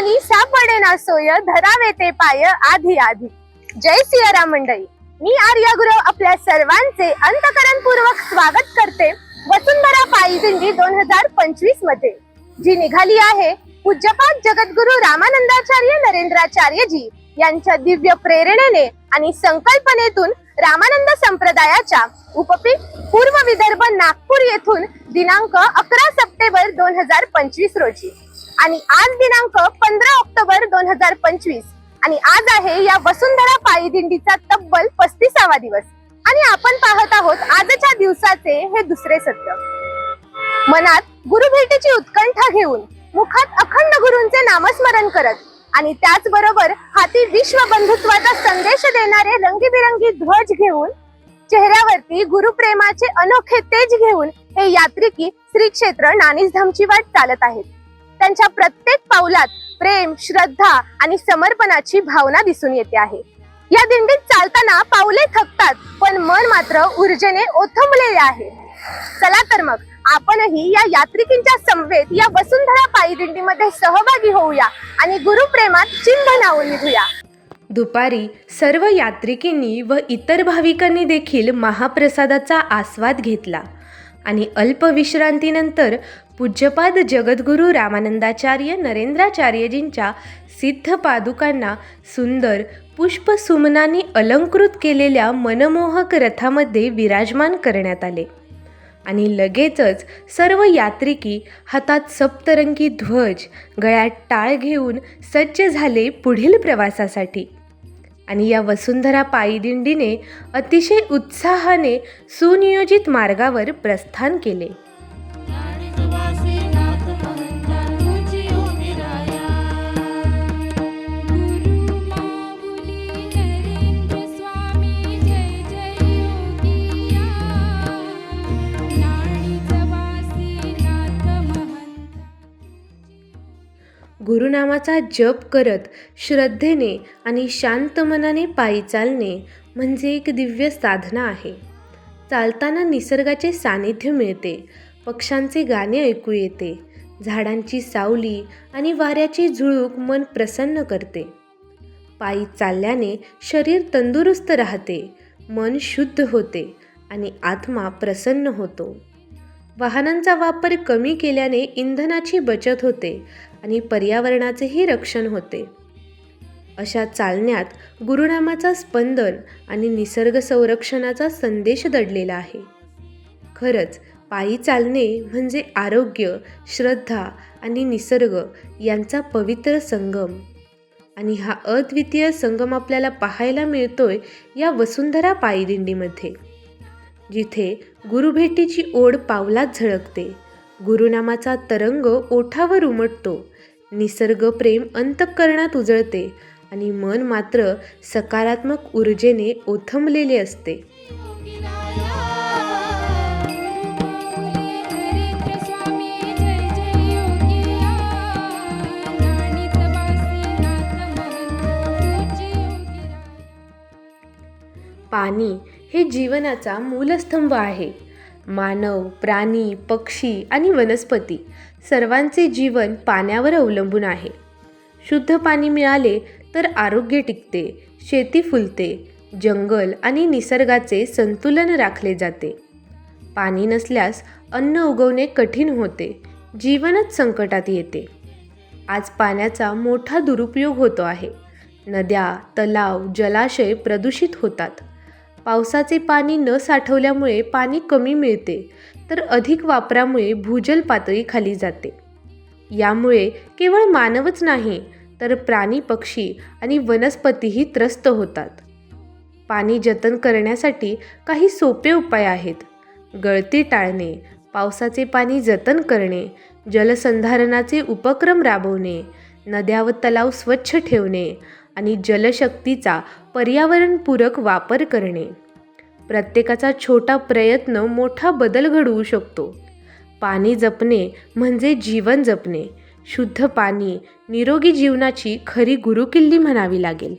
कोणी सापडे ना सोय धरावे ते पाय आधी आधी. जय सियारा मंडळी. मी आर्या गुरव आपल्या सर्वांचे अंतकरणपूर्वक स्वागत करते वसुंधरा पायी दिंडी दोन हजार पंचवीसमध्ये. जी निघाली आहे पूज्यपाद जगद्गुरु रामानंदाचार्य नरेंद्राचार्यजी यांच्या दिव्य प्रेरणेने आणि संकल्पनेतून रामानंद संप्रदायाच्या उपपीठ पूर्व विदर्भ नागपूर येथून दिनांक अकरा सप्टेंबर दोन हजार पंचवीस रोजी. आणि आज दिनांक पंधरा ऑक्टोबर दोन हजार पंचवीस. आणि आज आहे या वसुंधरा पायी दिंडीचा तब्बल पस्तीसावा दिवस. आणि आपण पाहत आहोत आजच्या दिवसाचे हे दुसरे सत्य मनात गुरुभेटीची उत्कंठा घेऊन मुखात अखंड गुरुंचे नामस्मरण करत आणि त्याचबरोबर हाती विश्व बंधुत्वाचा संदेश देणारे रंगीबिरंगी ध्वज घेऊन चेहऱ्यावरती गुरुप्रेमाचे अनोखे तेज घेऊन हे यात्रिकी श्री क्षेत्र नाणीसधामची वाट चालत आहेत. त्यांच्या प्रत्येक पावलात प्रेम श्रद्धा आणि समर्पणाची भावना दिसून येते आहे. या दिंडीत चालताना पावले थकतात पण मन मात्र ऊर्जेने ओथंबलेले आहे. चला तर मग आपणही या यात्रिकींच्या समवेत या वसुंधरा पायी दिंडीमध्ये सहभागी होऊया आणि गुरुप्रेमात चिन्ह नावून निघूया. दुपारी सर्व यात्रिकींनी व इतर भाविकांनी देखील महाप्रसादाचा आस्वाद घेतला आणि अल्पविश्रांतीनंतर पूज्यपाद जगद्गुरू रामानंदाचार्य नरेंद्राचार्यजींच्या सिद्ध पादुकांना सुंदर पुष्पसुमनांनी अलंकृत केलेल्या मनमोहक रथामध्ये विराजमान करण्यात आले. आणि लगेचच सर्व यात्रिकी हातात सप्तरंगी ध्वज गळ्यात टाळ घेऊन सज्ज झाले पुढील प्रवासासाठी. आणि या वसुंधरा पायीदिंडीने अतिशय उत्साहाने सुनियोजित मार्गावर प्रस्थान केले. गुरुनामाचा जप करत श्रद्धेने आणि शांत मनाने पायी चालणे म्हणजे एक दिव्य साधना आहे. चालताना निसर्गाचे सानिध्य मिळते पक्ष्यांचे गाणे ऐकू येते झाडांची सावली आणि वाऱ्याची झुळूक मन प्रसन्न करते. पायी चालल्याने शरीर तंदुरुस्त राहते मन शुद्ध होते आणि आत्मा प्रसन्न होतो. वाहनांचा वापर कमी केल्याने इंधनाची बचत होते आणि पर्यावरणाचेही रक्षण होते. अशा चालण्यात गुरुनामाचा स्पंदन आणि निसर्ग संरक्षणाचा संदेश दडलेला आहे. खरंच पायी चालणे म्हणजे आरोग्य श्रद्धा आणि निसर्ग यांचा पवित्र संगम. आणि हा अद्वितीय संगम आपल्याला पाहायला मिळतोय या वसुंधरा पायदिंडीमध्ये. जिथे गुरुभेटीची ओढ पावलात झळकते. गुरुनामाचा तरंग ओठावर उमटतो. निसर्ग प्रेम अंतःकरणात उजळते आणि मन मात्र सकारात्मक ऊर्जेने ओथंबलेले असते. पाणी हे जीवनाचा मूलस्तंभ आहे. मानव प्राणी पक्षी आणि वनस्पती सर्वांचे जीवन पाण्यावर अवलंबून आहे. शुद्ध पाणी मिळाले तर आरोग्य टिकते शेती फुलते जंगल आणि निसर्गाचे संतुलन राखले जाते. पाणी नसल्यास अन्न उगवणे कठीण होते जीवनच संकटात येते. आज पाण्याचा मोठा दुरुपयोग होतो आहे. नद्या तलाव जलाशय प्रदूषित होतात. पावसाचे पाणी न साठवल्यामुळे पाणी कमी मिळते तर अधिक वापरामुळे भूजल पातळी खाली जाते. यामुळे केवळ मानवच नाही तर प्राणी पक्षी आणि वनस्पतीही त्रस्त होतात. पाणी जतन करण्यासाठी काही सोपे उपाय आहेत. गळती टाळणे पावसाचे पाणी जतन करणे जलसंधारणाचे उपक्रम राबवणे नद्या व तलाव स्वच्छ ठेवणे आणि जलशक्तीचा पर्यावरणपूरक वापर करणे. प्रत्येकाचा छोटा प्रयत्न मोठा बदल घडवू शकतो. पाणी जपणे म्हणजे जीवन जपणे. शुद्ध पाणी निरोगी जीवनाची खरी गुरुकिल्ली म्हणावी लागेल.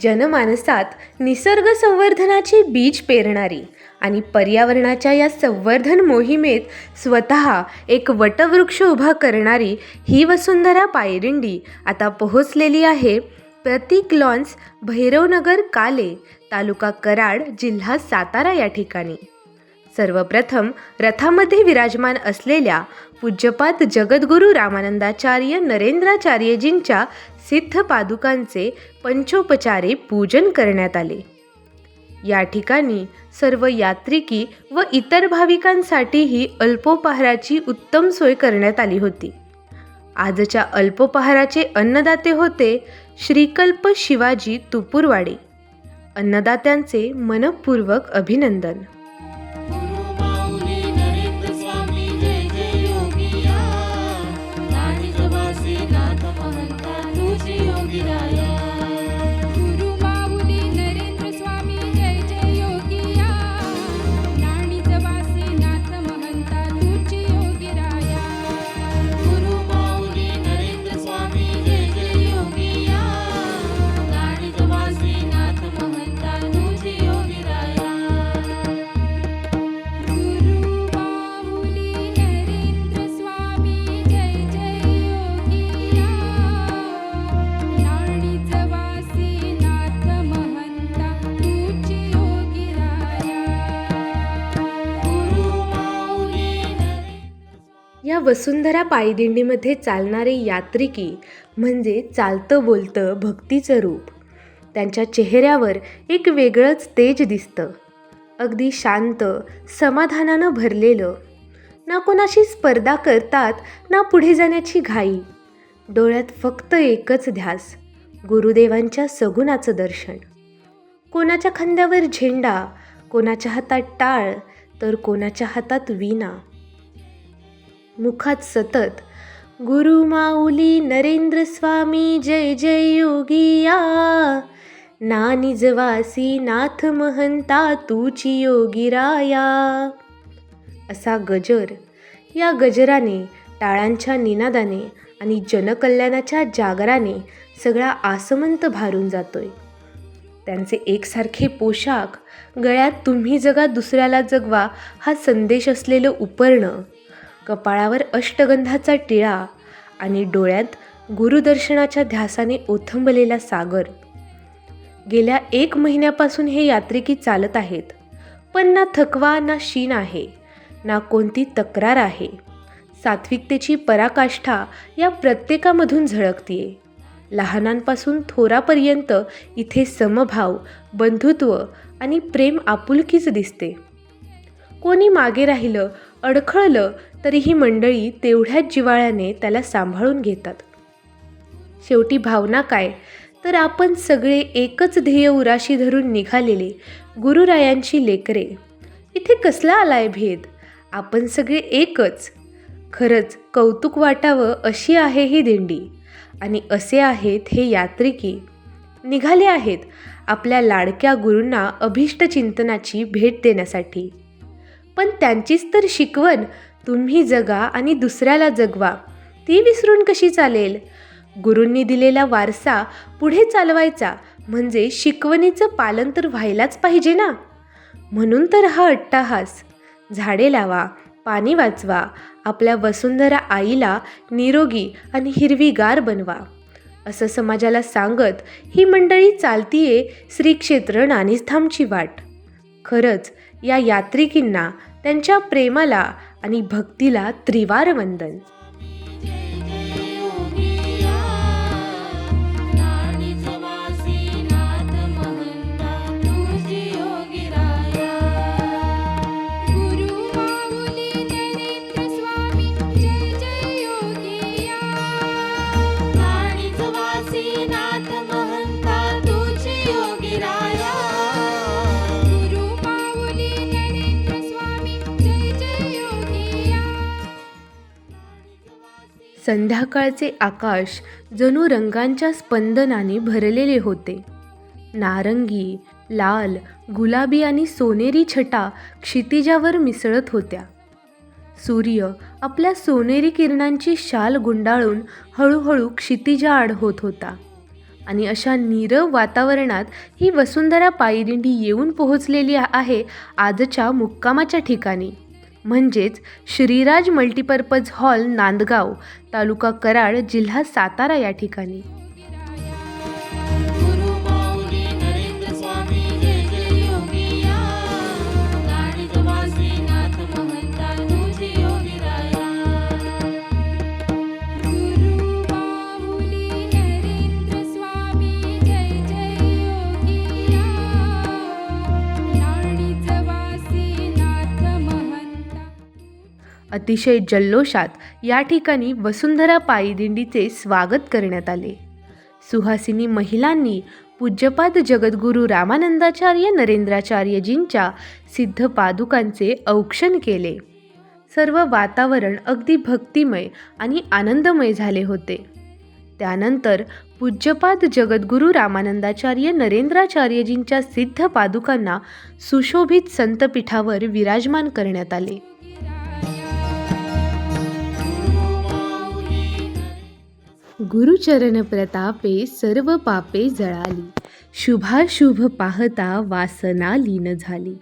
जनमानसात निसर्ग संवर्धनाचे बीज पेरणारी आणि पर्यावरणाच्या या संवर्धन मोहिमेत स्वतः एक वटवृक्ष उभा करणारी ही वसुंधरा पायरिंडी आता पोहोचलेली आहे. प्रतीक लॉन्स भैरवनगर काले तालुका कराड जिल्हा सातारा या ठिकाणी. सर्वप्रथम रथामध्ये विराजमान असलेल्या पूज्यपात जगद्गुरू रामानंदाचार्य नरेंद्राचार्यजींच्या सिद्ध पादुकांचे पंचोपचारे पूजन करण्यात आले. या ठिकाणी सर्व यात्रिकी व इतर भाविकांसाठीही अल्पोपहाराची उत्तम सोय करण्यात आली होती. आजच्या अल्पोपहाराचे अन्नदाते होते श्रीकल्प शिवाजी तुपूरवाडे. अन्नदात्यांचे मनपूर्वक अभिनंदन. गुरुमाऊली वसुंधरा पायदिंडीमध्ये चालणारे यात्रिकी म्हणजे चालतं बोलतं भक्तीचं रूप. त्यांच्या चेहऱ्यावर एक वेगळंच तेज दिसतं. अगदी शांत समाधानानं भरलेलं. ना कोणाशी स्पर्धा करतात ना पुढे जाण्याची घाई. डोळ्यात फक्त एकच ध्यास गुरुदेवांच्या सगुणाचं दर्शन. कोणाच्या खांद्यावर झेंडा कोणाच्या हातात टाळ तर कोणाच्या हातात वीणा. मुखात सतत. गुरु माऊली नरेंद्र स्वामी जय जय योगिया. ना निजवासी नाथ महंता तुची योगिराया असा गजर. या गजराने टाळांच्या निनादाने आणि जनकल्याणाच्या जागराने सगळा आसमंत भारून जातोय. त्यांचे एकसारखे पोशाख गळ्यात तुम्ही जगा दुसऱ्याला जगवा हा संदेश असलेलं उपरणं कपाळावर अष्टगंधाचा टिळा आणि डोळ्यात गुरुदर्शनाच्या ध्यासाने ओथंबलेला सागर. गेल्या एक महिन्यापासून हे यात्रिकी चालत आहेत. पण ना थकवा ना शीण आहे ना कोणती तक्रार आहे. सात्विकतेची पराकाष्ठा या प्रत्येकामधून झळकतीये. लहानांपासून थोरापर्यंत इथे समभाव बंधुत्व आणि प्रेम आपुलकीच दिसते. कोणी मागे राहिलं अडखळलं तरी ही मंडळी तेवढ्याच जिवाळ्याने त्याला सांभाळून घेतात. शेवटी भावना काय? तर आपण सगळे एकच ध्येय उराशी धरून निघालेले गुरुरायांची लेकरे. इथे कसला आलाय भेद? आपण सगळे एकच. खरंच कौतुक वाटावं अशी आहे ही दिंडी. आणि असे आहेत हे यात्रिकी. निघाले आहेत आपल्या लाडक्या गुरूंना अभिष्ट चिंतनाची भेट देण्यासाठी. पण त्यांचीच तर शिकवण. तुम्ही जगा आणि दुसऱ्याला जगवा. ती विसरून कशी चालेल? गुरूंनी दिलेला वारसा पुढे चालवायचा. म्हणजे शिकवणीचं पालन तर व्हायलाच पाहिजे ना? म्हणून तर हा अट्टाहास. झाडे लावा पाणी वाचवा आपल्या वसुंधरा आईला निरोगी आणि हिरवीगार बनवा. असं समाजाला सांगत ही मंडळी चालतीये श्री क्षेत्र नाणीस्थामची वाट. खरंच या यात्रिकींना त्यांच्या प्रेमाला आणि भक्तीला त्रिवार वंदन संध्याकाळचे आकाश जणू रंगांच्या स्पंदनाने भरलेले होते. नारंगी लाल गुलाबी आणि सोनेरी छटा क्षितिजावर मिसळत होत्या. सूर्य आपल्या सोनेरी किरणांची शाल गुंडाळून हळूहळू क्षितिजाआड होत होता आणि अशा नीरव वातावरणात ही वसुंधरा पायदिंडी येऊन पोहोचलेली आहे आजच्या मुक्कामाच्या ठिकाणी. म्हणजेच श्रीराज मल्टीपर्पज हॉल नांदगाव तालुका कराड जिल्हा सातारा या ठिकाणी. अतिशय जल्लोषात या ठिकाणी वसुंधरा पायीदिंडीचे स्वागत करण्यात आले. सुहासिनी महिलांनी पूज्यपाद जगद्गुरू रामानंदाचार्य नरेंद्राचार्यजींच्या सिद्ध पादुकांचे औक्षण केले. सर्व वातावरण अगदी भक्तिमय आणि आनंदमय झाले होते. त्यानंतर पूज्यपाद जगद्गुरू रामानंदाचार्य नरेंद्राचार्यजींच्या सिद्ध पादुकांना सुशोभित संतपीठावर विराजमान करण्यात आले. गुरुचरण प्रतापे सर्व पापे जळाली. शुभाशुभ पाहता वासना लीन झाली.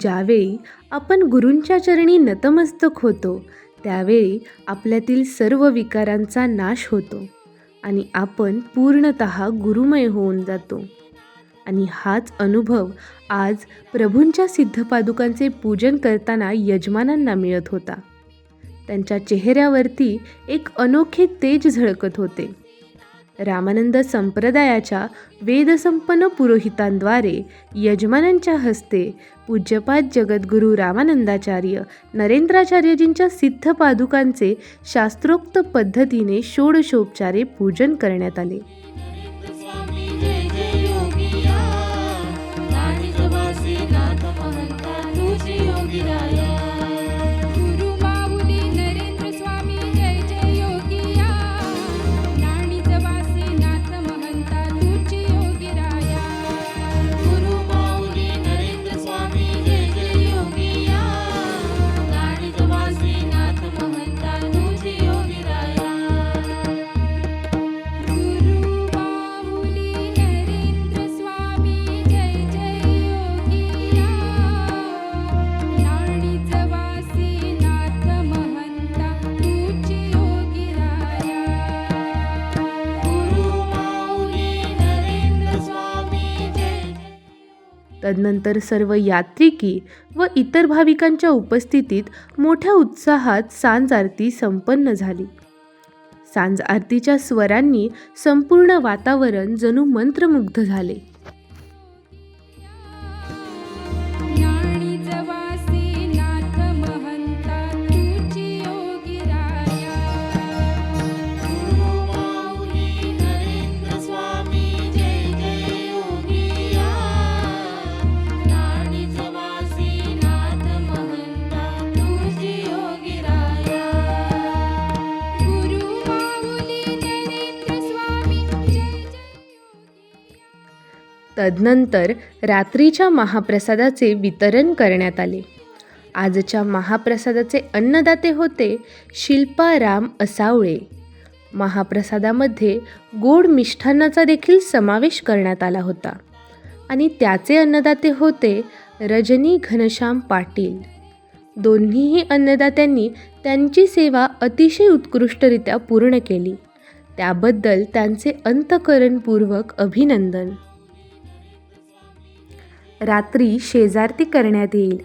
ज्यावेळी आपण गुरूंच्या चरणी नतमस्तक होतो त्यावेळी आपल्यातील सर्व विकारांचा नाश होतो आणि आपण पूर्णत गुरुमय होऊन जातो. आणि हाच अनुभव आज प्रभूंच्या सिद्धपादुकांचे पूजन करताना यजमानांना मिळत होता. त्यांच्या चेहऱ्यावरती एक अनोखे तेज झळकत होते. रामानंद संप्रदायाच्या वेदसंपन्न पुरोहितांद्वारे यजमानांच्या हस्ते पूज्यपाद जगद्गुरू रामानंदाचार्य नरेंद्राचार्यजींच्या सिद्ध पादुकांचे शास्त्रोक्त पद्धतीने षोडशोपचारे पूजन करण्यात आले. तदनंतर सर्व यात्रिकी व इतर भाविकांच्या उपस्थितीत मोठ्या उत्साहात सांज आरती संपन्न झाली. सांज आरतीच्या स्वरांनी संपूर्ण वातावरण जणू मंत्रमुग्ध झाले. तदनंतर रात्रीच्या महाप्रसादाचे वितरण करण्यात आले. आजच्या महाप्रसादाचे अन्नदाते होते शिल्पा राम असावळे. महाप्रसादामध्ये गोड मिष्ठान्नाचा देखील समावेश करण्यात आला होता. आणि त्याचे अन्नदाते होते रजनी घनश्याम पाटील. दोन्हीही अन्नदात्यांनी त्यांची सेवा अतिशय उत्कृष्टरित्या पूर्ण केली. त्याबद्दल त्यांचे अंतकरणपूर्वक अभिनंदन. रात्री शेजारती करण्यात येईल.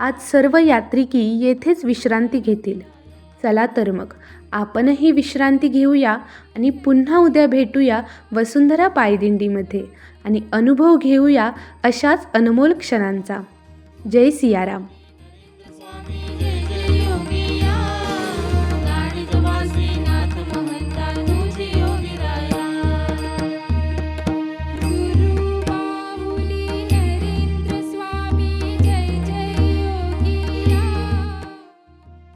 आज सर्व यात्रिकी येथेच विश्रांती घेतील. चला तर मग आपणही विश्रांती घेऊया आणि पुन्हा उद्या भेटूया वसुंधरा पायदिंडीमध्ये आणि अनुभव घेऊया अशाच अनमोल क्षणांचा. जय सियाराम.